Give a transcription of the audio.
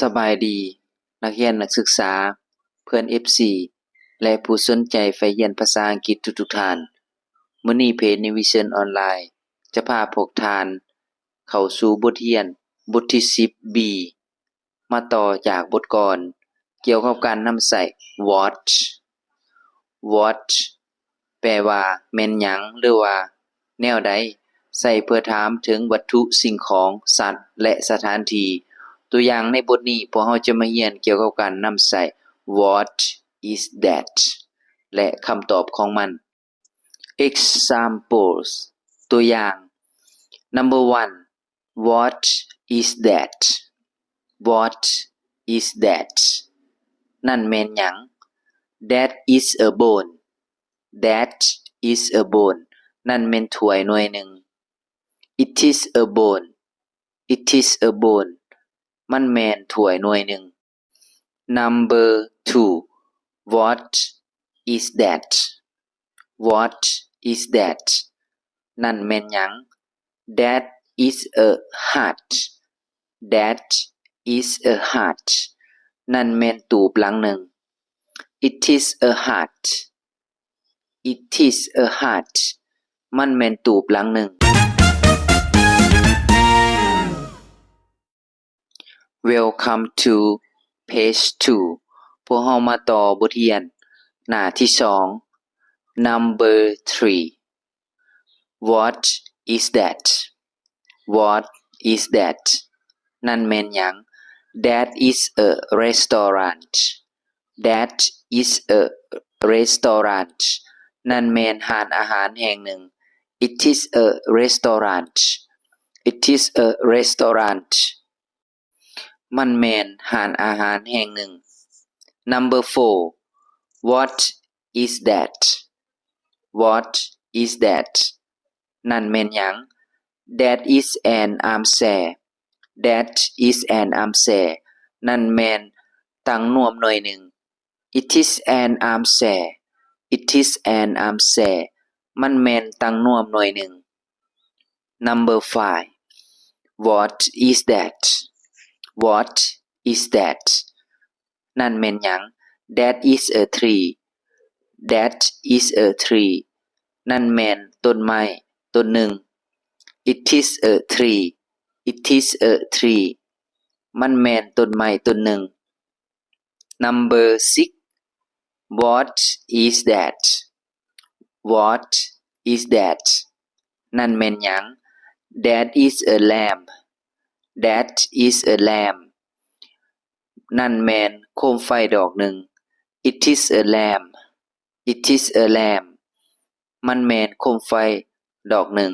สบายดี นักเรียนนักศึกษา เพื่อน FC และผู้สนใจใฝ่เรียนภาษาอังกฤษทุกๆท่านมื้อนี้เพจ Nivision ออนไลน์จะพาพวกทาน เข้าสู่บทเรียนบทที่ 10b มาต่อจากบทก่อน เกี่ยวกับการนำใช้ what what แปลว่าแม่นหยังหรือว่า แนวใดใช้เพื่อถามถึงวัตถุสิ่งของสัตว์ และสถานที่ ตัวอย่างในบทนี้พวกเราจะมาเรียนเกี่ยวกับการนำใช้ what is that และคำตอบของมัน examples ตัวอย่าง number one what is that what is that นั่นแม่นหยัง that is a bone that is a bone นั่นแม่นถ้วยหน่วยหนึ่ง it is a bone it is a bone มันแมนถ้วยหน่วยหนึ่ง number two what is that what is that นั่นแม่นหยัง that is a heart that is a heart นั่นแม่นตูบหลังหนึ่ง it is a heart it is a heart มันแม่นตูบหลังหนึ่ง Welcome to page 2 พวกเรามาต่อบทเรียน หน้าที่สอง Number 3 What is that What is that นั่นแม่นหยัง That is a restaurant That is a restaurant นั่นแม่นร้านอาหารแห่งหนึ่ง It is a restaurant It is a restaurant มันแมนร้านอาหารแห่งหนึ่ง Number 4 What is that What is that นั่นแมนหยัง That is an armchair That is an armchair นั่นแมนตังนวมหน่อยหนึ่ง It is an armchair It is an armchair มันแมนตังนวมหน่อยหนึ่ง Number 5 What is that What is that นั่นแม่นหยัง That is a tree That is a tree นั่นแม่นต้นไม้ต้นหนึ่ง It is a tree It is a tree มันแม่นต้นไม้ต้นหนึ่ง Number 6 What is that What is that นั่นแม่นหยัง That is a lamp That is a lamp นั่นแมนโคมไฟดอกหนึ่ง It is a lamp It is a lamp มันแมนโคมไฟดอกหนึ่ง